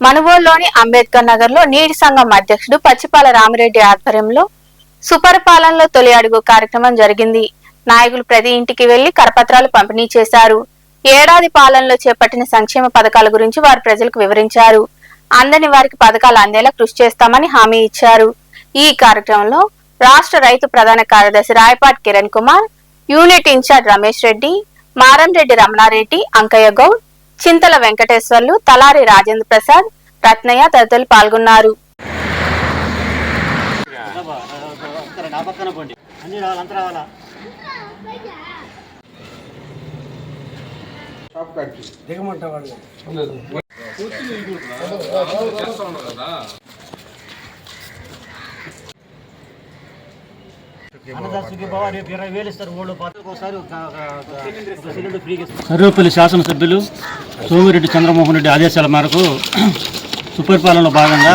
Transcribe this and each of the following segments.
మనుగోలులోని అంబేద్కర్ నగర్లో నీటి సంఘం అధ్యక్షుడు పచ్చిపాల రామిరెడ్డి ఆధ్వర్యంలో సుపరిపాలనలో తొలి అడుగు కార్యక్రమం జరిగింది. నాయకులు ప్రతి ఇంటికి వెళ్ళి కరపత్రాలు పంపిణీ చేశారు. ఏడాది పాలనలో చేపట్టిన సంక్షేమ పథకాల గురించి వారు ప్రజలకు వివరించారు. అందని వారికి పథకాలు అందేలా కృషి చేస్తామని హామీ ఇచ్చారు. ఈ కార్యక్రమంలో రాష్ట్ర రైతు ప్రధాన కార్యదర్శి Rayapati Kiran Kumar unit in charge Ramesh Reddy Maramreddy Ramanareddy Ankaiah Goud Chintala Venkateswarlu Talari Rajendra Prasad Ratnaiah తదితరులు పాల్గొన్నారు. సర్వేపల్లి శాసనసభ్యులు సోమిరెడ్డి చంద్రమోహన్ రెడ్డి ఆదేశాల మేరకు సుపరిపాలనలో భాగంగా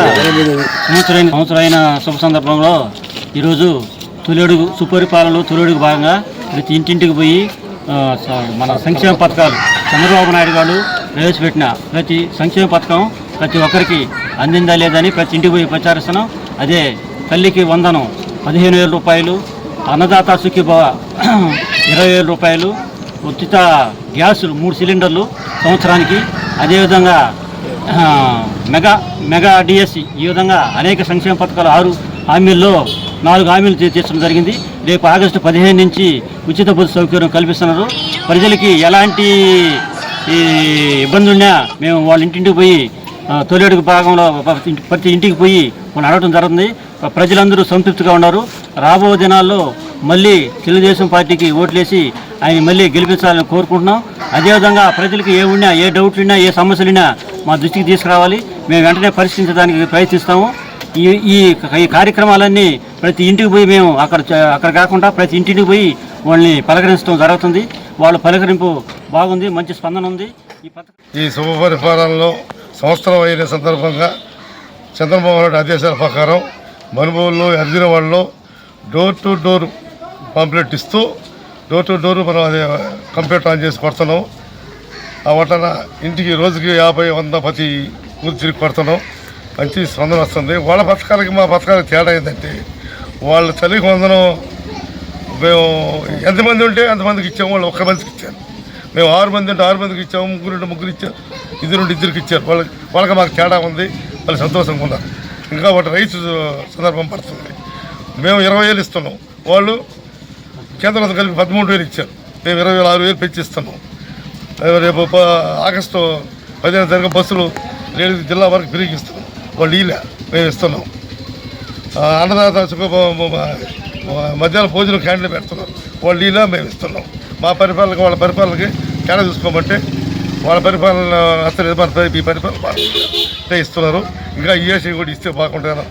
సంవత్సరైన సంవత్సరమైన శుభ సందర్భంలో ఈరోజు తొలిడుగు సుపరిపాలనలో తొలిడుగు భాగంగా ప్రతి ఇంటింటికి పోయి మన సంక్షేమ పథకాలు చంద్రబాబు నాయుడు గారు ప్రవేశపెట్టిన ప్రతి సంక్షేమ పథకం ప్రతి ఒక్కరికి అందిందా లేదని ప్రతి ఇంటికి పోయి ప్రచారిస్తున్నాం. అదే తల్లికి వందనం పదిహేను వేల రూపాయలు అన్నదాత సుఖీభవ ఇరవై వేల రూపాయలు ఉచిత గ్యాసులు మూడు సిలిండర్లు సంవత్సరానికి. అదేవిధంగా మెగా మెగా డిఎస్సి ఈ విధంగా అనేక సంక్షేమ పథకాలు ఆరు హామీల్లో నాలుగు హామీలు తీర్చడం జరిగింది. రేపు ఆగస్టు పదిహేను నుంచి ఉచిత బస్సు సౌకర్యం కల్పిస్తున్నారు. ప్రజలకి ఎలాంటి ఈ ఇబ్బంది ఉన్నా మేము వాళ్ళ ఇంటింటికి పోయి తొలి అడుగు భాగంలో ప్రతి ఇంటికి పోయి మనం అడగడం జరుగుతుంది. ప్రజలందరూ సంతృప్తిగా ఉన్నారు. రాబో దినాల్లో మళ్ళీ తెలుగుదేశం పార్టీకి ఓట్లేసి ఆయన మళ్ళీ గెలిపించాలని కోరుకుంటున్నాం. అదేవిధంగా ప్రజలకు ఏ ఉన్నా ఏ డౌట్లు ఉన్నా ఏ సమస్యలు మా దృష్టికి తీసుకురావాలి. మేము వెంటనే పరిష్కరించడానికి ప్రయత్నిస్తాము. ఈ ఈ ఈ కార్యక్రమాలన్నీ ప్రతి ఇంటికి పోయి మేము అక్కడ అక్కడ కాకుండా ప్రతి ఇంటికి పోయి వాళ్ళని పలకరించడం జరుగుతుంది. వాళ్ళ పలకరింపు బాగుంది మంచి స్పందన ఉంది. ఈ ఈ శుభ పరిపాలనలో సంవత్సరం అయిన సందర్భంగా చంద్రబాబు నాయుడు ఆదేశాల ప్రకారం మనుబోలు అర్జునవాడలో డోర్ టు డోర్ పాంప్లెట్ ఇస్తూ డోర్ టు డోర్ మనం అది కంప్యూటర్ ఆన్ చేసి కొడుతున్నాం. ఆ వటన ఇంటికి రోజుకి యాభై వంద ప్రతి ఊరు తిరిగి కొడుతున్నాం. మంచి స్పందన వస్తుంది. వాళ్ళ పథకాలకి మా పథకాలకి తేడా ఏంటంటే వాళ్ళ తల్లికి వందనం మేము ఎంతమంది ఉంటే అంతమందికి ఇచ్చాము వాళ్ళు ఒక్క మందికి ఇచ్చారు. మేము ఆరు మంది ఉంటే ఆరు మందికి ఇచ్చాము ముగ్గురు ఉంటే ముగ్గురు ఇచ్చారు ఇద్దరు ఉంటే ఇద్దరికి ఇచ్చారు. వాళ్ళకి వాళ్ళకి మాకు తేడా ఉంది వాళ్ళు సంతోషంగా ఉన్నారు. ఇంకా ఒకటి రైతు సందర్భం పడుతుంది. మేము ఇరవై వేలు ఇస్తున్నాం. వాళ్ళు కేంద్రంతో కలిపి పదమూడు వేలు ఇచ్చారు. మేము ఇరవై వేలు ఆరు వేలు పెంచిస్తున్నాం. రేపు ఆగస్టు పదిహేను తారీఖు బస్సులు లేడీస్ జిల్లా వరకు ఫ్రీకి ఇస్తున్నాం వాళ్ళు ఇలా మేము ఇస్తున్నాం. అన్నదాత మధ్యాహ్నం భోజనం క్యాండిల్ పెడుతున్నాం. వాళ్ళు ఇలా మేము ఇస్తున్నాం. మా పరిపాలనకి వాళ్ళ పరిపాలనకి తేడా చూసుకోమంటే వాళ్ళ పరిపాలన అసలు మన ఈ పరిపాలన ఇస్తున్నారు. ఇంకా ఈఎస్ఐ కూడా ఇస్తే బాగుంటారు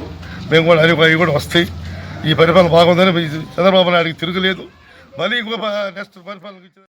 మేము కూడా అవి కూడా వస్తాయి. ఈ పరిపాలన బాగుందని చంద్రబాబు నాయుడికి తిరగలేదు. మళ్ళీ ఇంకో నెక్స్ట్ పరిపాలన